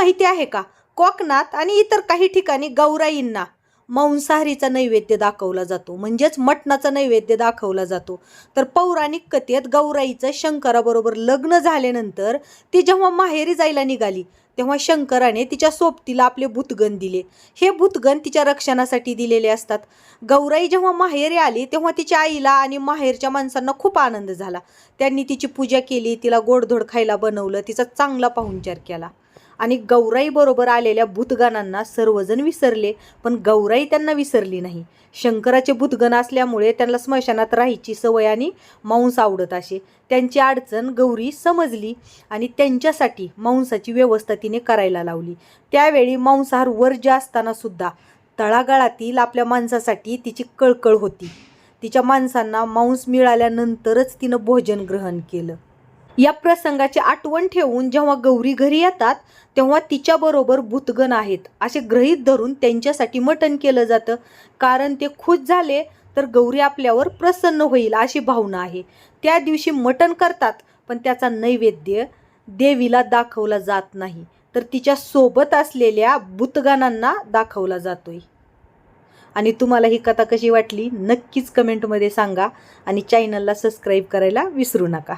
माहिती आहे का? कोकणात आणि इतर काही ठिकाणी गौराईंना मांसाहारीचा नैवेद्य दाखवला जातो. म्हणजेच मटणाचा नैवेद्य दाखवला जातो. तर पौराणिक कथेत गौराईचं शंकराबरोबर लग्न झाल्यानंतर ती जेव्हा माहेरी जायला निघाली तेव्हा शंकराने तिच्या सोबतीला आपले भूतगण दिले. हे भूतगण तिच्या रक्षणासाठी दिलेले असतात. गौराई जेव्हा माहेरी आली तेव्हा तिच्या आईला आणि माहेरच्या माणसांना खूप आनंद झाला. त्यांनी तिची पूजा केली तिला गोडधोड खायला बनवलं तिचा चांगला पाहुणचार केला. आणि गौराईबरोबर आलेल्या भूतगणांना सर्वजण विसरले पण गौराई त्यांना विसरली नाही. शंकराचे भूतगण असल्यामुळे त्यांना स्मशानात राहायची सवय आणि मांस आवडत असे. त्यांची अडचण गौरी समजली आणि त्यांच्यासाठी मांसाची व्यवस्था तिने करायला लावली. त्यावेळी मांसाहार वर्ज्य असताना सुद्धा तळागाळातील आपल्या माणसासाठी तिची कळकळ होती. तिच्या माणसांना मांस मिळाल्यानंतरच तिनं भोजन ग्रहण केलं. या प्रसंगाची आठवण ठेवून जेव्हा गौरी घरी येतात तेव्हा तिच्याबरोबर भूतगण आहेत. असे ग्रहीत धरून त्यांच्यासाठी मटण केलं जातं. कारण ते खुश झाले तर गौरी आपल्यावर प्रसन्न होईल अशी भावना आहे. त्या दिवशी मटण करतात पण त्याचा नैवेद्य देवीला दाखवला जात नाही. तर तिच्या सोबत असलेल्या भूतगणांना दाखवला जातोय. आणि तुम्हाला ही कथा कशी वाटली नक्कीच कमेंटमध्ये सांगा. आणि चॅनलला सबस्क्राईब करायला विसरू नका.